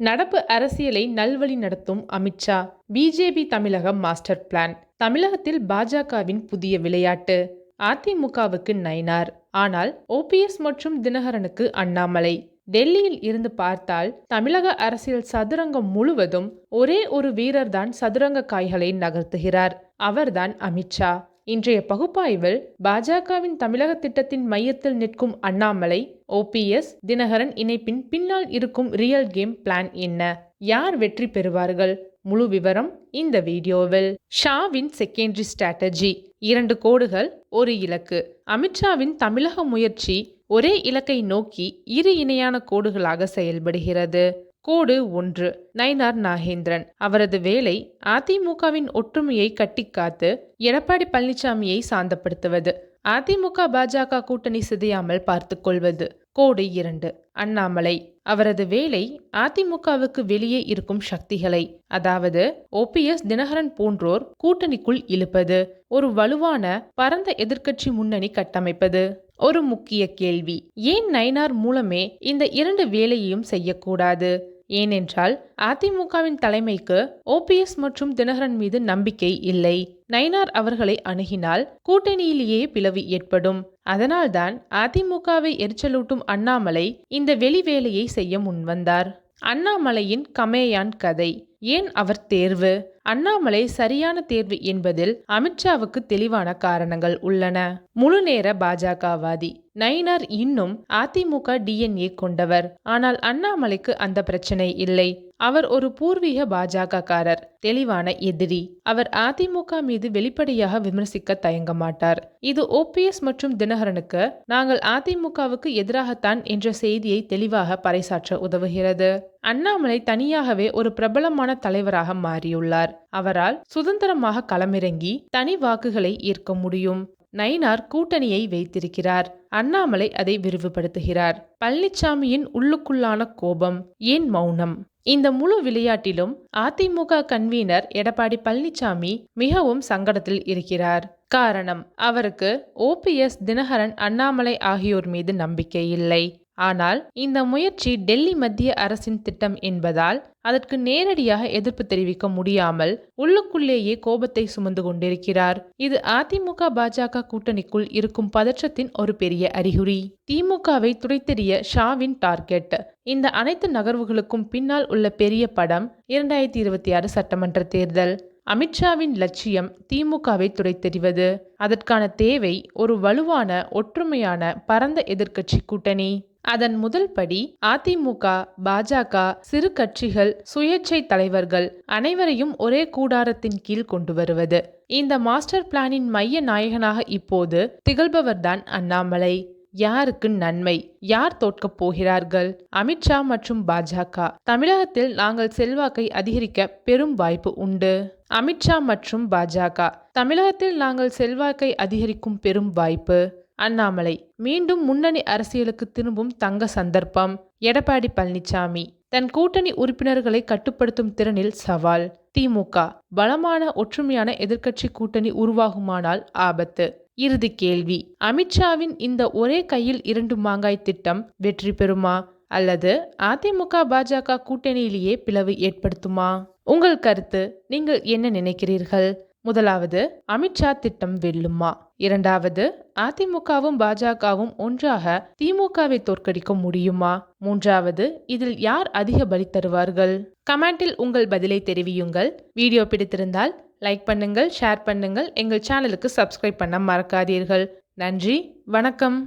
நடப்பு அரசியலை நல்வழி நடத்தும் Amit Shah BJP Tamilagam master plan தமிழகத்தில் பாஜகவின் புதிய விளையாட்டு. அதிமுகவுக்கு நயினார் ஆனால் ஓபிஎஸ் மற்றும் தினகரனுக்கு அண்ணாமலை. டெல்லியில் இருந்து பார்த்தால் தமிழக அரசியல் சதுரங்கம் முழுவதும் ஒரே ஒரு வீரர்தான் சதுரங்க காய்களை நகர்த்துகிறார் அவர்தான் அமித்ஷா. இன்றைய பகுப்பாய்வில் பாஜகவின் தமிழக திட்டத்தின் மையத்தில் நிற்கும் அண்ணாமலை ஓபிஎஸ் தினகரன் இணைப்பின் பின்னால் இருக்கும் ரியல் கேம் பிளான் என்ன? யார் வெற்றி பெறுவார்கள்? முழு விவரம் இந்த வீடியோவில். ஷாவின் செகண்டரி ஸ்ட்ராட்டஜி இரண்டு கோடுகள் ஒரு இலக்கு. அமித்ஷாவின் தமிழக முயற்சி ஒரே இலக்கை நோக்கி இரு இணையான கோடுகளாக செயல்படுகிறது. கோடு ஒன்று. நயினார் நாகேந்திரன். அவரது வேலை அதிமுகவின் ஒற்றுமையை கட்டிக்காத்து எடப்பாடி பழனிசாமியை சாந்தப்படுத்துவது. அதிமுக பாஜக கூட்டணி சிதையாமல் பார்த்து கொள்வது. கோடு இரண்டு. அண்ணாமலை. அவரது வேலை அதிமுகவுக்கு வெளியே இருக்கும் சக்திகளை. அதாவது ஓபிஎஸ் தினகரன் போன்றோர் கூட்டணிக்குள் இழுப்பது. ஒரு வலுவான பரந்த எதிர்க்கட்சி முன்னணி கட்டமைப்பது. ஒரு முக்கிய கேள்வி. ஏன் நைனார் மூலமே இந்த இரண்டு வேலையையும் செய்யக்கூடாது? ஏனென்றால் அதிமுகவின் தலைமைக்கு ஓபிஎஸ் மற்றும் தினகரன் மீது நம்பிக்கை இல்லை. நைனார் அவர்களை அணுகினால் கூட்டணியிலேயே பிளவு ஏற்படும். அதனால்தான் அதிமுகவை எரிச்சலூட்டும் அண்ணாமலை இந்த வெளி வேலையை செய்ய முன்வந்தார். அண்ணாமலையின் கமேயான் கதை. ஏன் அவர் தேர்வு? அண்ணாமலை சரியான தேர்வு என்பதில் அமித்ஷாவுக்கு தெளிவான காரணங்கள் உள்ளன. முழுநேர பாஜகவாதி. நயினார் இன்னும் அதிமுக டிஎன்ஏ கொண்டவர். ஆனால் அண்ணாமலைக்கு அந்த பிரச்சனை இல்லை. அவர் ஒரு பூர்வீக பாஜகக்காரர். தெளிவான எதிரி. அவர் அதிமுக மீது வெளிப்படையாக விமர்சிக்க தயங்க மாட்டார். இது ஓபிஎஸ் மற்றும் தினகரனுக்கு நாங்கள் அதிமுகவுக்கு எதிராகத்தான் என்ற செய்தியை தெளிவாக பறைசாற்ற உதவுகிறது. அண்ணாமலை தனியாகவே ஒரு பிரபலமான தலைவராக மாறியுள்ளார். அவரால் சுதந்திரமாக களமிறங்கி தனி வாக்குகளை ஈர்க்க முடியும். நயினார் கூட்டணியை வைத்திருக்கிறார். அண்ணாமலை அதை விரிவுபடுத்துகிறார். பழனிசாமியின் உள்ளுக்குள்ளான கோபம் ஏன் மௌனம்? இந்த முழு விளையாட்டிலும் அதிமுக கன்வீனர் எடப்பாடி பழனிசாமி மிகவும் சங்கடத்தில் இருக்கிறார். காரணம் அவருக்கு ஓபிஎஸ் தினகரன் அண்ணாமலை ஆகியோர் மீது நம்பிக்கை இல்லை. ஆனால் இந்த முயற்சி டெல்லி மத்திய அரசின் திட்டம் என்பதால் அதற்கு நேரடியாக எதிர்ப்பு தெரிவிக்க முடியாமல் உள்ளுக்குள்ளேயே கோபத்தை சுமந்து கொண்டிருக்கிறார். இது அதிமுக பாஜக கூட்டணிக்குள் இருக்கும் பதற்றத்தின் ஒரு பெரிய அறிகுறி. திமுகவை துடைத்தெறிய ஷாவின் டார்கெட். இந்த அனைத்து நகர்வுகளுக்கும் பின்னால் உள்ள பெரிய படம் இரண்டாயிரத்தி இருபத்தி ஆறு சட்டமன்ற தேர்தல். அமித்ஷாவின் லட்சியம் திமுகவை துடைத்தெறிவது. அதற்கான தேவை ஒரு வலுவான ஒற்றுமையான பரந்த எதிர்க்கட்சி கூட்டணி. அதன் முதல் படி அதிமுக பாஜக சிறு கட்சிகள் சுயேட்சை தலைவர்கள் அனைவரையும் ஒரே கூடாரத்தின் கீழ் கொண்டு வருவது. இந்த மாஸ்டர் பிளானின் மைய நாயகனாக இப்போது திகழ்பவர்தான் அண்ணாமலை. யாருக்கு நன்மை? யார் தோற்கப் போகிறார்கள்? அமித்ஷா மற்றும் பாஜக. தமிழகத்தில் நாங்கள் செல்வாக்கை அதிகரிக்க பெரும் வாய்ப்பு உண்டு. அமித்ஷா மற்றும் பாஜக. தமிழகத்தில் நாங்கள் செல்வாக்கை அதிகரிக்கும் பெரும் வாய்ப்பு. அண்ணாமலை. மீண்டும் முன்னணி அரசியலுக்கு திரும்பும் தங்க சந்தர்ப்பம். எடப்பாடி பழனிசாமி தன் கூட்டணி உறுப்பினர்களை கட்டுப்படுத்தும் திறனில் சவால். திமுக. பலமான ஒற்றுமையான எதிர்க்கட்சி கூட்டணி உருவாகுமானால் ஆபத்து. இறுதி கேள்வி. அமித்ஷாவின் இந்த ஒரே கையில் இரண்டு மாங்காய் திட்டம் வெற்றி பெறுமா? அல்லது அதிமுக பாஜக கூட்டணியிலேயே பிளவு ஏற்படுத்துமா? உங்கள் கருத்து. நீங்கள் என்ன நினைக்கிறீர்கள்? முதலாவது அமித்ஷா திட்டம் வெல்லுமா? இரண்டாவது அதிமுகவும் பாஜகவும் ஒன்றாக திமுகவை தோற்கடிக்க முடியுமா? மூன்றாவது இதில் யார் அதிக பலி தருவார்கள்? கமெண்டில் உங்கள் பதிலை தெரிவியுங்கள். வீடியோ பிடித்திருந்தால் லைக் பண்ணுங்கள் ஷேர் பண்ணுங்கள். எங்கள் சேனலுக்கு சப்ஸ்கிரைப் பண்ண மறக்காதீர்கள். நன்றி வணக்கம்.